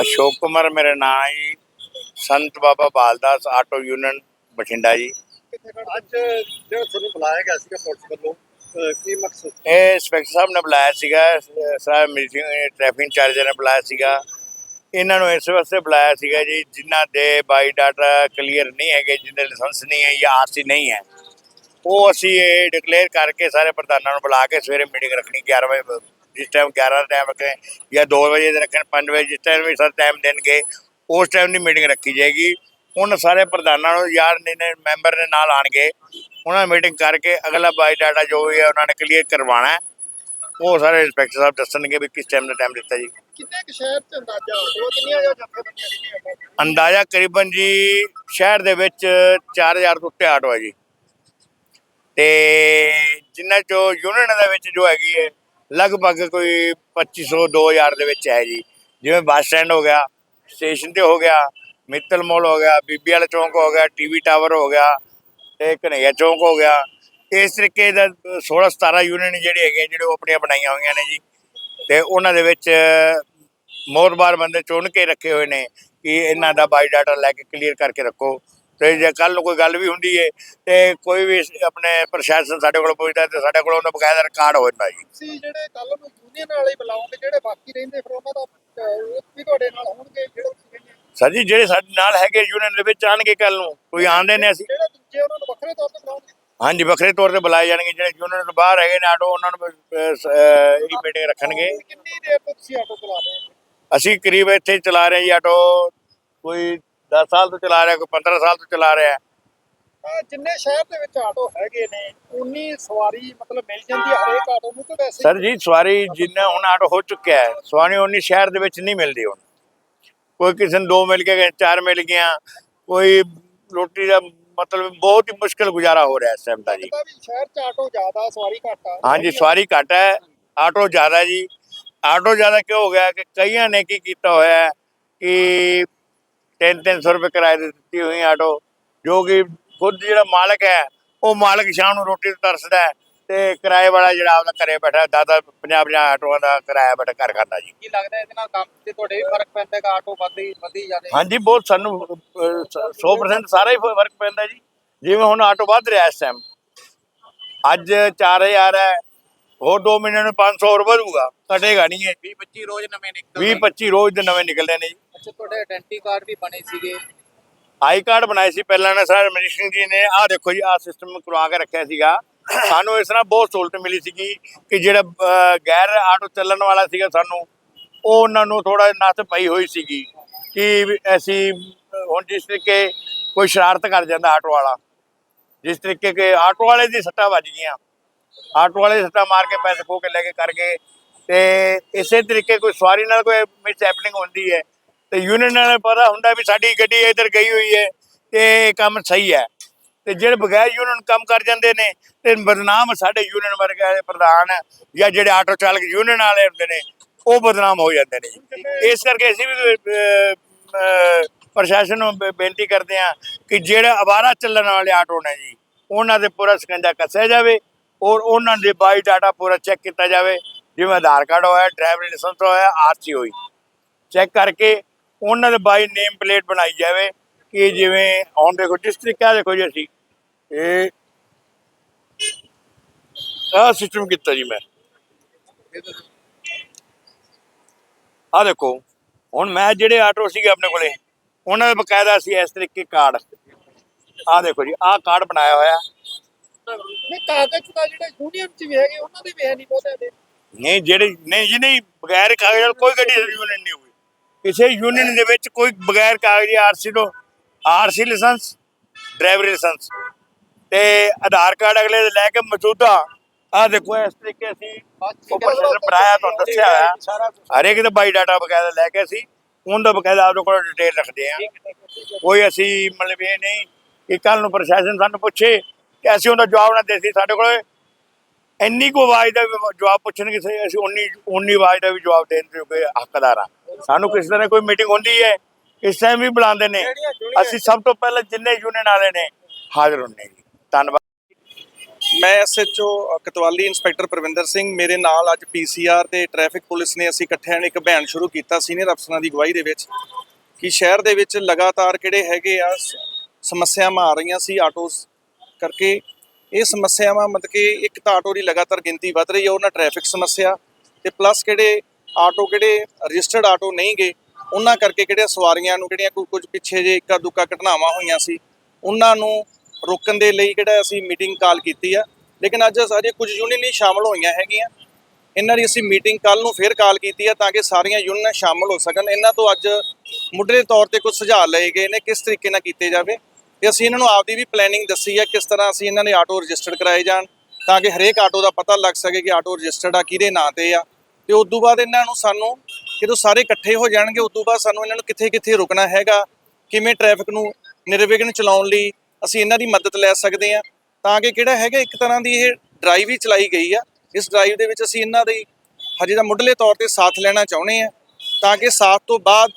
ਅਸ਼ੋਕ ਕੁਮਾਰ ਮੇਰਾ ਨਾਮ ਹੈ ਸੰਤ ਬਾਬਾ ਬਾਲਦਾਸ ਆਟੋ ਯੂਨੀਅਨ ਬਠਿੰਡਾ ਜੀ। ਅੱਜ ਜਿਹੜਾ ਤੁਹਾਨੂੰ ਬੁਲਾਇਆ ਗਿਆ ਸੀਗਾ ਪੁਲਿਸ ਵੱਲੋਂ ਕੀ ਮਕਸਦ? ਇਹ ਇੰਸਪੈਕਟਰ ਸਾਹਿਬ ਨੇ ਬੁਲਾਇਆ ਸੀਗਾ ਸਾਹਿਬ ਮੀਟਿੰਗ ਟ੍ਰੈਫਿਕ ਇੰਚਾਰਜ ਨੇ ਬੁਲਾਇਆ ਸੀਗਾ। ਇਹਨਾਂ ਨੂੰ ਇਸ ਵਾਸਤੇ ਬੁਲਾਇਆ ਸੀਗਾ ਜੀ ਜਿਨ੍ਹਾਂ ਦੇ ਬਾਈ ਡਾਟਾ ਕਲੀਅਰ ਨਹੀਂ ਹੈਗੇ ਜਿਨ੍ਹਾਂ ਲਾਇਸੈਂਸ ਨਹੀਂ ਹੈ ਜਾਂ ਆਰਸੀ ਨਹੀਂ ਹੈ। ਉਹ ਅਸੀਂ ਇਹ ਡਿਕਲੇਅਰ ਕਰਕੇ ਸਾਰੇ ਪ੍ਰਧਾਨਾਂ ਨੂੰ ਬੁਲਾ ਕੇ ਸਵੇਰੇ ਮੀਟਿੰਗ ਰੱਖਣੀ 11 ਵਜੇ ਜਿਸ ਟਾਈਮ 11 ਦਾ ਟਾਈਮ ਰੱਖੇ ਜਾਂ 2 ਵਜੇ ਦੇ ਰੱਖਣ 5 ਵਜੇ ਜਿਸ ਟਾਈਮ ਵੀ ਸਰ ਟਾਈਮ ਦੇਣਗੇ ਉਸ ਟਾਈਮ ਦੀ ਮੀਟਿੰਗ ਰੱਖੀ ਜਾਏਗੀ। ਉਹਨਾਂ ਸਾਰੇ ਪ੍ਰਧਾਨਾਂ ਨੂੰ ਯਾਰ ਨੇ ਮੈਂਬਰ ਨੇ ਨਾਲ ਆਣਗੇ ਉਹਨਾਂ ਮੀਟਿੰਗ ਕਰਕੇ ਅਗਲਾ ਬਾਈ ਡਾਟਾ ਜੋ ਵੀ ਹੈ ਉਹਨਾਂ ਨੇ ਕਲੀਅਰ ਕਰਵਾਉਣਾ ਹੈ। ਉਹ ਸਾਰੇ ਇੰਸਪੈਕਟਰ ਸਾਹਿਬ ਦੱਸਣਗੇ ਵੀ ਕਿਸ ਟਾਈਮ ਦਾ ਟਾਈਮ ਦਿੱਤਾ ਜੀ। ਕਿੰਨੇ ਕੁ ਸ਼ਹਿਰ ਚ ਅੰਦਾਜ਼ਾ ਉਹ ਕਿੰਨੀਆਂ ਜੱਥੇਬੰਦੀਆਂ ਅੰਦਾਜ਼ਾ? ਕਰੀਬਨ ਜੀ ਸ਼ਹਿਰ ਦੇ ਵਿੱਚ 4000 ਤੋਂ ਉੱਤੇ ਆਟੋ ਹੈ ਜੀ। ਤੇ ਜਿੰਨਾ ਚੋ ਯੂਨੀਅਨ ਦੇ ਵਿੱਚ ਜੋ ਹੈਗੀ ਹੈ ਲਗਭਗ ਕੋਈ 2500 2000 ਦੇ ਵਿੱਚ ਹੈ ਜੀ। ਜਿਵੇਂ ਬੱਸ ਸਟੈਂਡ ਹੋ ਗਿਆ, ਸਟੇਸ਼ਨ ਤੇ ਹੋ ਗਿਆ, ਮਿੱਤਲ ਮੋਲ ਹੋ ਗਿਆ, ਬੀਬੀ ਵਾਲਾ ਚੌਂਕ ਹੋ ਗਿਆ ਟੀਵੀ ਟਾਵਰ ਹੋ ਗਿਆ ਤੇ ਕਨਈਆ ਚੌਂਕ ਹੋ ਗਿਆ। ਇਸ ਤਰੀਕੇ ਦਾ 16 17 ਯੂਨੀਅਨ ਜਿਹੜੇ ਹੈਗੇ ਜਿਹੜੇ ਉਹ ਆਪਣੀਆਂ ਬਣਾਈਆਂ ਹੋਈਆਂ ਨੇ ਜੀ। ਤੇ ਉਹਨਾਂ ਦੇ ਵਿੱਚ ਮੋਰਬਾਰ ਬੰਦੇ ਚੁਣ ਕੇ ਰੱਖੇ ਹੋਏ ਨੇ ਕਿ ਇਹਨਾਂ ਦਾ ਬਾਈ ਡਾਟਾ ਲੈ ਕੇ ਕਲੀਅਰ ਕਰਕੇ ਰੱਖੋ। ਤੇ ਜੇ ਕੱਲ ਕੋਈ ਗੱਲ ਵੀ ਹੁੰਦੀ ਹੈ ਤੇ ਕੋਈ ਵੀ ਆਪਣੇ ਪ੍ਰਸ਼ਾਸਨ ਸਾਡੇ ਕੋਲ ਪੁੱਛਦਾ ਤੇ ਸਾਡੇ ਕੋਲ ਉਹਨਾਂ ਬਕਾਇਦਾ ਰਿਕਾਰਡ ਹੋ ਜਾਂਦਾ ਜੀ। ਤੁਸੀਂ ਜਿਹੜੇ ਕੱਲ ਨੂੰ ਯੂਨੀਅਨ ਵਾਲੇ ਬੁਲਾਓਗੇ ਜਿਹੜੇ ਬਾਕੀ ਰਹਿੰਦੇ ਫਿਰ ਉਹਨਾਂ ਦਾ ਅਹ, ਉਹ ਵੀ ਤੁਹਾਡੇ ਨਾਲ ਹੋਣਗੇ ਜਿਹੜੇ ਤੁਸੀਂ ਕਹਿੰਦੇ ਆ। ਸਰ ਜੀ ਜਿਹੜੇ ਸਾਡੇ ਨਾਲ ਹੈਗੇ ਯੂਨੀਅਨ ਦੇ ਵਿੱਚ ਆਣਗੇ ਕੱਲ ਨੂੰ ਕੋਈ ਆਂਦੇ ਨੇ ਅਸੀਂ। ਜਿਹੜੇ ਦੂਜੇ ਉਹਨਾਂ ਨੂੰ ਵੱਖਰੇ ਤੌਰ ਤੇ ਬੁਲਾਓਗੇ ਹਾਂਜੀ ਵੱਖਰੇ ਤੌਰ ਤੇ ਬੁਲਾਏ ਜਾਣਗੇ ਜਿਹੜੇ ਯੂਨੀਅਨ ਤੋਂ ਬਾਹਰ ਹੈਗੇ ਨੇ ਆਟੋ ਉਹਨਾਂ ਨੂੰ ਇਹਦੀ ਮੀਟਿੰਗ ਰੱਖਣਗੇ। ਕਿੰਨੀ ਦੇਰ ਤੋਂ ਤੁਸੀਂ ਆਟੋ ਚਲਾ ਰਹੇ ਹੋ? ਅਸੀਂ ਕਰੀਬ ਇੱਥੇ ਚਲਾ ਰਹੇ ਹਾਂ ਜੀ ਆਟੋ ਕੋਈ 10 ਸਾਲ ਤੋਂ ਚਲਾ ਰਿਹਾ ਕੋਈ 15 ਸਾਲ ਤੋਂ ਚਲਾ ਰਿਹਾ। ਅਹ, ਜਿੰਨੇ ਸ਼ਹਿਰ ਦੇ ਵਿੱਚ ਆਟੋ ਹੈਗੇ ਨੇ ਉਨੀ ਸਵਾਰੀ ਮਤਲਬ ਮਿਲ ਜਾਂਦੀ ਹੈ ਹਰੇਕ ਆਟੋ ਨੂੰ ਤੇ ਵੈਸੇ ਸਰ ਜੀ ਸਵਾਰੀ ਜਿੰਨਾ ਹੁਣ ਆਟੋ ਹੋ ਚੁੱਕਿਆ ਹੈ ਸਵਾਰੀ ਉਨੀ ਸ਼ਹਿਰ ਦੇ ਵਿੱਚ ਨਹੀਂ ਮਿਲਦੀ ਹੁਣ। ਕੋਈ ਕਿਸੇ ਨੂੰ ਦੋ ਮਿਲ ਕੇ ਗਏ ਚਾਰ ਮਿਲ ਗਿਆ ਕੋਈ ਰੋਟੀ ਦਾ ਮਤਲਬ ਬਹੁਤ ਹੀ ਮੁਸ਼ਕਲ ਗੁਜ਼ਾਰਾ ਹੋ ਰਿਹਾ ਇਸ ਟਾਈਮ ਦਾ ਜੀ। ਵੀ ਸ਼ਹਿਰ ਚ ਆਟੋ ਜ਼ਿਆਦਾ ਸਵਾਰੀ ਘੱਟ ਆ। ਹਾਂਜੀ ਸਵਾਰੀ ਘੱਟ ਹੈ ਆਟੋ ਜ਼ਿਆਦਾ ਜੀ। ਆਟੋ ਜ਼ਿਆਦਾ ਕਿਉਂ ਹੋ ਗਿਆ ਕਿ ਕਈਆਂ ਨੇ ਕੀ ਕੀਤਾ ਹੋਇਆ ਕਿ 3-300 ਰੁਪਏ ਕਿਰਾਏ ਤੇ ਦਿੱਤੀ ਹੋਈ ਆਟੋ ਜੋ ਕਿ ਖੁਦ ਜਿਹੜਾ ਮਾਲਕ ਹੈ ਉਹ ਮਾਲਕ ਸ਼ਾਮ ਨੂੰ ਰੋਟੀ ਤੇ ਤਰਸਦਾ ਹੈ ਤੇ ਕਿਰਾਏ ਵਾਲਾ ਜਿਹੜਾ ਆਪਦਾ ਘਰੇ ਬੈਠਾ ਦਾਦਾ 50-50 ਆਟੋਆਂ ਦਾ ਕਿਰਾਇਆ ਬੈਠਾ ਘਰ ਖਾਂਦਾ ਜੀ। ਕੀ ਲੱਗਦਾ ਇਹਦੇ ਨਾਲ ਕੰਮ ਤੇ ਤੁਹਾਡੇ ਵੀ ਫ਼ਰਕ ਪੈਂਦਾ ਕਿ ਆਟੋ ਵੱਧਦੀ ਵਧੀ ਜਾਂਦੇ ਹਾਂਜੀ ਬਹੁਤ ਸਾਨੂੰ ਅਹ, ਸ- 100% ਸਾਰਾ ਹੀ ਫ਼ਰਕ ਪੈਂਦਾ ਜੀ। ਜਿਵੇਂ ਹੁਣ ਆਟੋ ਵੱਧ ਰਿਹਾ ਇਸ ਟਾਈਮ ਅੱਜ 4000 ਹੈ ਹੋਰ 2 ਮਹੀਨੇ ਨੂੰ 500 ਹੋਰ ਵਧੂਗਾ। ਘਟੇਗਾ ਨਹੀਂ ਹੈ 20 25 ਰੋਜ਼ ਨਵੇਂ ਨਿਕਲਦੇ 20 25 ਰੋਜ਼ ਦੇ ਨਵੇਂ ਨਿਕਲਦੇ ਨੇ ਜੀ। ਅੱਛਾ ਤੁਹਾਡੇ ਆਇਡੈਂਟੀ ਕਾਰਡ ਵੀ ਬਣੇ ਸੀਗੇ। ਆਈ ਕਾਰਡ ਬਣਾਏ ਸੀ ਪਹਿਲਾਂ ਨੇ ਸਰ ਮਨੀਸ਼ਿੰਗ ਜੀ ਨੇ। ਆਹ ਦੇਖੋ ਜੀ ਆਹ ਸਿਸਟਮ ਕਰਵਾ ਕੇ ਰੱਖਿਆ ਸੀਗਾ। ਸਾਨੂੰ ਇਸ ਤਰ੍ਹਾਂ ਬਹੁਤ ਸਹੂਲਤ ਮਿਲੀ ਸੀਗੀ ਕਿ ਜਿਹੜਾ ਗੈਰ ਆਟੋ ਚੱਲਣ ਵਾਲਾ ਸੀਗਾ ਸਾਨੂੰ ਉਹ ਉਹਨਾਂ ਨੂੰ ਥੋੜਾ ਨੱਥ ਪਈ ਹੋਈ ਸੀਗੀ ਕਿ ਅਸੀਂ ਹੁਣ ਜਿਸ ਤਰੀਕੇ ਕੋਈ ਸ਼ਰਾਰਤ ਕਰ ਜਾਂਦਾ ਆਟੋ ਵਾਲਾ ਜਿਸ ਤਰੀਕੇ ਕਿ ਆਟੋ ਵਾਲੇ ਦੀ ਸੱਟਾਂ ਵੱਜ ਗਈਆਂ। ਆਟੋ ਵਾਲੇ ਸੱਟਾਂ ਮਾਰ ਕੇ ਪੈਸੇ ਖੋ ਕੇ ਲੈ ਕੇ ਕਰ ਗਏ। ਤੇ ਇਸੇ ਤਰੀਕੇ ਕੋਈ ਸਵਾਰੀ ਨਾਲ ਕੋਈ ਮਿਸ ਹੈਪਨਿੰਗ ਹੁੰਦੀ ਹੈ। ਤੇ ਯੂਨੀਅਨ ਨਾਲ ਪਤਾ ਹੁੰਦਾ ਵੀ ਸਾਡੀ ਗੱਡੀ ਇੱਧਰ ਗਈ ਹੋਈ ਹੈ ਤੇ ਕੰਮ ਸਹੀ ਹੈ। ਤੇ ਜਿਹੜੇ ਬਗੈਰ ਯੂਨੀਅਨ ਕੰਮ ਕਰ ਜਾਂਦੇ ਨੇ, ਤੇ ਬਦਨਾਮ ਸਾਡੇ ਯੂਨੀਅਨ ਵਰਗੇ ਦੇ ਪ੍ਰਧਾਨ ਜਾਂ ਜਿਹੜੇ ਆਟੋ ਚਾਲਕ ਯੂਨੀਅਨ ਵਾਲੇ ਹੁੰਦੇ ਨੇ, ਉਹ ਬਦਨਾਮ ਹੋ ਜਾਂਦੇ ਨੇ। ਇਸ ਕਰਕੇ ਅਸੀਂ ਵੀ ਪ੍ਰਸ਼ਾਸਨ ਨੂੰ ਬੇ- ਬੇਨਤੀ ਕਰਦੇ ਹਾਂ ਕਿ ਜਿਹੜੇ ਅਵਾਰਾ ਚੱਲਣ ਵਾਲੇ ਆਟੋ ਨੇ ਜੀ, ਉਹਨਾਂ ਦੇ ਪੂਰਾ ਸਕੰਜਾ ਕੱਸਿਆ ਜਾਵੇ ਔਰ ਉਹਨਾਂ ਦੇ ਬਾਈ ਡਾਟਾ ਪੂਰਾ ਚੈੱਕ ਕੀਤਾ ਜਾਵੇ। ਜਿਵੇਂ ਆਧਾਰ ਕਾਰਡ ਹੋਇਆ, ਡਰਾਈਵਰ ਲਾਇਸੈਂਸ ਹੋਇਆ, ਆਰਸੀ ਹੋਈ। ਚੈੱਕ ਕਰਕੇ ਉਹਨਾਂ ਦੇ ਬਾਈ ਨੇਮ ਪਲੇਟ ਬਣਾਈ ਜਾਵੇ ਕਿ ਜਿਵੇਂ ਹੁਣ ਦੇਖੋ, ਜਿਸ ਤਰੀਕਾ ਦੇਖੋ ਜੀ ਅਸੀਂ, ਇਹ ਆਹ ਸਿਸਟਮ ਕੀਤਾ ਜੀ ਮੈਂ। ਆ ਦੇਖੋ, ਹੁਣ ਮੈਂ ਜਿਹੜੇ ਆਟੋ ਸੀਗੇ ਆਪਣੇ ਕੋਲੇ, ਉਹਨਾਂ ਦਾ ਬਕਾਇਦਾ ਸੀ ਇਸ ਤਰੀਕੇ ਕਾਰਡ ਆ ਦੇਖੋ ਜੀ, ਆਹ ਕਾਰਡ ਬਣਾਇਆ ਹੋਇਆ। ਨਹੀਂ, ਕਾਗਜ਼ ਤਾਂ ਜਿਹੜੇ ਯੂਨੀਅਨ ਚ ਵੀ ਹੈਗੇ, ਉਹਨਾਂ ਦੇ ਵੀ ਹੈ ਨਹੀਂ ਬਹੁਤਿਆਂ ਦੇ। ਨਹੀਂ ਜਿਹੜੇ ਨਹੀਂ ਜੀ ਨਹੀਂ ਬਗੈਰ ਕਾਗਜ਼ ਕੋਈ ਗੱਡੀ ਯੂਨੀਅਨ ਨਹੀਂ ਹੋਈ ਕਿਸੇ ਯੂਨੀਅਨ ਦੇ ਵਿੱਚ ਕੋਈ ਬਗੈਰ ਕਾਗਜ਼ੀ ਆਰਸੀ ਤੋਂ ਆਰਸੀ ਲਾਇਸੈਂਸ ਡਰਾਈਵਰ ਲਾਇਸੈਂਸ ਤੇ ਆਧਾਰ ਕਾਰਡ ਅਗਲੇ ਦੇ ਲੈ ਕੇ ਮੌਜੂਦਾ। ਆ ਦੇਖੋ ਇਸ ਤਰੀਕੇ ਅਸੀਂ ਉਹ ਪ੍ਰੋਸੈਸਰ ਬਣਾਇਆ ਤੁਹਾਨੂੰ ਦੱਸਿਆ ਹੋਇਆ। ਹਰੇਕ ਦਾ ਬਾਈ ਡਾਟਾ ਬਕਾਇਦਾ ਲੈ ਕੇ ਅਸੀਂ ਉਹਦਾ ਬਕਾਇਦਾ ਆਪਣੇ ਕੋਲ ਡਿਟੇਲ ਰੱਖਦੇ ਆ ਕੋਈ ਅਸੀਂ ਮਤਲਬ ਇਹ ਨਹੀਂ ਕਿ ਕੱਲ ਨੂੰ ਪ੍ਰਸ਼ਾਸਨ ਸਾਨੂੰ ਪੁੱਛੇ ਕਿ ਅਸੀਂ ਉਹਦਾ ਜਵਾਬ ਨਾ ਦੇ ਸੀ ਸਾਡੇ ਕੋਲ। ਇੰਨੀ ਕੁ ਆਵਾਜ਼ ਦਾ ਜਵਾਬ ਪੁੱਛਣਗੇ ਸਹੀ ਅਸੀਂ ਉਨੀ ਉਨੀ ਆਵਾਜ਼ ਦਾ ਵੀ ਜਵਾਬ ਦੇਣ ਦੇ ਕੋਈ ਹੱਕਦਾਰ ਆ ਸਾਨੂੰ ਕਿਸੇ ਤਰ੍ਹਾਂ ਕੋਈ ਮੀਟਿੰਗ ਹੁੰਦੀ ਹੈ ਇਸ ਟਾਈਮ ਵੀ ਬੁਲਾਉਂਦੇ ਨੇ। ਅਸੀਂ ਸਭ ਤੋਂ ਪਹਿਲਾਂ ਜਿੰਨੇ ਯੂਨੀਅਨ ਵਾਲੇ ਨੇ ਹਾਜ਼ਰ ਹੁੰਦੇ ਜੀ। ਧੰਨਵਾਦ। ਮੈਂ ਐਸਐਚਓ ਕਤਵਾਲੀ ਇੰਸਪੈਕਟਰ ਪ੍ਰਵਿੰਦਰ ਸਿੰਘ ਮੇਰੇ ਨਾਲ ਅੱਜ ਪੀਸੀਆਰ ਤੇ ਟ੍ਰੈਫਿਕ ਪੁਲਿਸ ਨੇ ਅਸੀਂ ਇਕੱਠਿਆਂ ਨੇ ਇੱਕ ਅਭਿਆਨ ਸ਼ੁਰੂ ਕੀਤਾ ਸੀਨੀਅਰ ਅਫਸਰਾਂ ਦੀ ਅਗਵਾਈ ਦੇ ਵਿੱਚ ਕਿ ਸ਼ਹਿਰ ਦੇ ਵਿੱਚ ਲਗਾਤਾਰ ਕਿਹੜੇ ਹੈਗੇ ਆ ਸ- ਸਮੱਸਿਆਵਾਂ ਆ ਰਹੀਆਂ ਸੀ ਆਟੋਸ ਕਰਕੇ ਇਹ ਸਮੱਸਿਆਵਾਂ ਮਤਲਬ ਕਿ ਇੱਕ ਤਾਂ ਆਟੋ ਦੀ ਲਗਾਤਾਰ ਗਿਣਤੀ ਵੱਧ ਰਹੀ ਹੈ, ਉਹਨਾਂ ਟ੍ਰੈਫਿਕ ਸਮੱਸਿਆ ਤੇ ਪਲੱਸ ਕਿਹੜੇ ਆਟੋ, ਕਿਹੜੇ ਰਜਿਸਟਰਡ ਆਟੋ ਨਹੀਂ ਗਏ, ਉਹਨਾਂ ਕਰਕੇ ਕਿਹੜੇ ਸਵਾਰੀਆਂ ਨੂੰ ਜਿਹੜੀਆਂ ਕੋਈ ਕੁਝ ਪਿੱਛੇ ਜੇ ਇੱਕਾ ਦੁੱਕਾ ਘਟਨਾਵਾਂ ਹੋਈਆਂ ਸੀ, ਉਹਨਾਂ ਨੂੰ ਰੋਕਣ ਦੇ ਲਈ ਕਿਹੜਾ ਅਸੀਂ ਮੀਟਿੰਗ ਕਾਲ ਕੀਤੀ ਆ। ਲੇਕਿਨ ਅੱਜ ਅਜੇ ਕੁਝ ਯੂਨੀਅਨ ਨਹੀਂ ਸ਼ਾਮਲ ਹੋਈਆਂ ਹੈਗੀਆਂ। ਇਹਨਾਂ ਦੀ ਅਸੀਂ ਮੀਟਿੰਗ ਕੱਲ ਨੂੰ ਫੇਰ ਕਾਲ ਕੀਤੀ ਆ ਤਾਂ ਕਿ ਸਾਰੀਆਂ ਯੂਨੀਅਨਾਂ ਸ਼ਾਮਲ ਹੋ ਸਕਣ। ਇਹਨਾਂ ਤੋਂ ਅੱਜ ਮੁੱਢਲੇ ਤੌਰ ਤੇ ਕੁਝ ਸੁਝਾਅ ਲਏ ਗਏ ਨੇ, ਕਿਸ ਤਰੀਕੇ ਨਾਲ ਕੀਤੇ ਜਾਵੇ। ਤੇ ਅਸੀਂ ਇਹਨਾਂ ਨੂੰ ਆਪਦੀ ਵੀ ਪਲੈਨਿੰਗ ਦੱਸੀ ਆ ਕਿਸ ਤਰ੍ਹਾਂ ਅਸੀਂ ਇਹਨਾਂ ਨੇ ਆਟੋ ਰਜਿਸਟਰਡ ਕਰਾਏ ਜਾਣ, ਤਾਂ ਕਿ ਹਰੇਕ ਆਟੋ ਦਾ ਪਤਾ ਲੱਗ ਸਕੇ ਕਿ ਆਟੋ ਰਜਿਸਟਰਡ ਆ, ਕਿਹਦੇ ਨਾਂ ਤੇ ਆ। ਤੇ ਉਸ ਤੋਂ ਬਾਅਦ ਇਹਨਾਂ ਨੂੰ ਸਾਨੂੰ ਜਦੋਂ ਸਾਰੇ ਇਕੱਠੇ ਹੋ ਜਾਣਗੇ ਉਸ ਤੋਂ ਬਾਅਦ ਸਾਨੂੰ ਇਹਨਾਂ ਨੂੰ ਕਿੱਥੇ ਕਿੱਥੇ ਰੁਕਣਾ ਹੈਗਾ, ਕਿਵੇਂ ਟ੍ਰੈਫਿਕ ਨੂੰ ਨਿਰਵਿਘਨ ਚਲਾਉਣ ਲਈ ਅਸੀਂ ਇਹਨਾਂ ਦੀ ਮਦਦ ਲੈ ਸਕਦੇ ਆ। ਤਾਂ ਕਿ ਕਿਹੜਾ ਹੈਗਾ, ਇੱਕ ਤਰ੍ਹਾਂ ਦੀ ਇਹ ਡਰਾਈਵ ਹੀ ਚਲਾਈ ਗਈ ਆ। ਇਸ ਡਰਾਈਵ ਦੇ ਵਿੱਚ ਅਸੀਂ ਇਹਨਾਂ ਦੀ ਹਜੇ ਦਾ ਮੁੱਢਲੇ ਤੌਰ ਤੇ ਸਾਥ ਲੈਣਾ ਚਾਹੁੰਦੇ ਆ, ਤਾਂ ਕਿ ਸਾਥ ਤੋਂ ਬਾਅਦ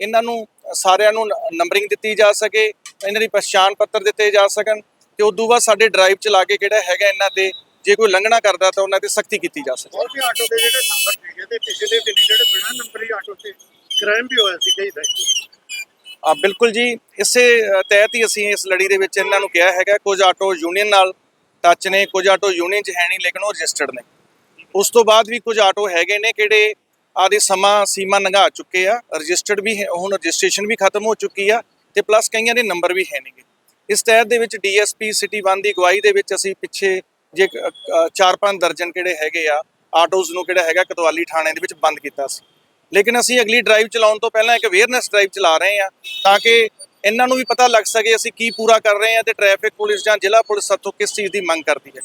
ਇਹਨਾਂ ਨੂੰ ਸਾਰਿਆਂ ਨੂੰ ਨੰਬਰਿੰਗ ਦਿੱਤੀ ਜਾ ਸਕੇ। ਇਹਨਾਂ ਦੀ ਪਛਾਣ ਪੱਤਰ ਦਿੱਤੇ ਜਾ ਸਕਣ ਤੇ ਉਸ ਤੋਂ ਬਾਅਦ ਸਾਡੇ ਡਰਾਈਵ ਚਲਾ ਕੇ ਕਿਹੜਾ ਹੈਗਾ ਇਹਨਾਂ ਤੇ ਜੇ ਕੋਈ ਲੰਘਣਾ ਕਰਦਾ ਤਾਂ ਉਹਨਾਂ ਤੇ ਸਖਤੀ ਕੀਤੀ ਜਾ ਸਕੇ ਬਹੁਤ ਹੀ ਆਟੋ ਦੇ ਜਿਹੜੇ ਨੰਬਰ ਸੀਗੇ ਤੇ ਪਿਛਲੇ ਦਿਨ ਜਿਹੜੇ ਬਿਨਾਂ ਨੰਬਰੀ ਆਟੋ ਤੇ ਕ੍ਰਾਈਮ ਵੀ ਹੋਇਆ ਸੀ ਕਈ ਥਾਈਂ ਆ ਬਿਲਕੁਲ ਜੀ। ਇਸੇ ਤਹਿਤ ਹੀ ਅਸੀਂ ਇਸ ਲੜੀ ਦੇ ਵਿੱਚ ਇਹਨਾਂ ਨੂੰ ਕਿਹਾ ਹੈਗਾ ਕੁਝ ਆਟੋ ਯੂਨੀਅਨ ਨਾਲ ਟੱਚ ਨੇ ਕੁਝ ਆਟੋ ਯੂਨੀਅਨ 'ਚ ਹੈ ਨਹੀਂ ਲੇਕਿਨ ਉਹ ਰਜਿਸਟਰਡ ਨੇ। ਉਸ ਤੋਂ ਬਾਅਦ ਵੀ ਕੁਝ ਆਟੋ ਹੈਗੇ ਨੇ ਕਿਹੜੇ ਆਦੀ ਸਮਾਂ ਸੀਮਾ ਲੰਘਾ ਚੁੱਕੇ ਆ। ਰਜਿਸਟਰਡ ਵੀ ਹੈ ਹੁਣ ਰਜਿਸਟ੍ਰੇਸ਼ਨ ਵੀ ਖਤਮ ਹੋ ਚੁੱਕੀ ਆ। ਤੇ ਪਲੱਸ ਕਈਆਂ ਦੇ ਨੰਬਰ ਵੀ ਹੈ ਨਹੀਂਗੇ। ਇਸ ਤਹਿਤ ਦੇ ਵਿੱਚ ਡੀਐਸਪੀ ਸਿਟੀ 1 ਦੀ ਅਗਵਾਈ ਦੇ ਵਿੱਚ ਅਸੀਂ ਪਿੱਛੇ ਜੇ 4-5 ਦਰਜਨ ਕਿਹੜੇ ਹੈਗੇ ਆ ਆਟੋਜ਼ ਨੂੰ ਕਿਹੜਾ ਹੈਗਾ ਕਤਵਾਲੀ ਥਾਣੇ ਦੇ ਵਿੱਚ ਬੰਦ ਕੀਤਾ ਸੀ। ਲੇਕਿਨ ਅਸੀਂ ਅਗਲੀ ਡਰਾਈਵ ਚਲਾਉਣ ਤੋਂ ਪਹਿਲਾਂ ਇੱਕ ਅਵੇਅਰਨੈਸ ਡਰਾਈਵ ਚਲਾ ਰਹੇ ਹਾਂ ਤਾਂ ਕਿ ਇਹਨਾਂ ਨੂੰ ਵੀ ਪਤਾ ਲੱਗ ਸਕੇ ਅਸੀਂ ਕੀ ਪੂਰਾ ਕਰ ਰਹੇ ਹਾਂ ਤੇ ਟ੍ਰੈਫਿਕ ਪੁਲਿਸ ਜਾਂ ਜ਼ਿਲ੍ਹਾ ਪੁਲਿਸ ਸਾਥੋਂ ਕਿਸ ਚੀਜ਼ ਦੀ ਮੰਗ ਕਰਦੀ ਹੈ।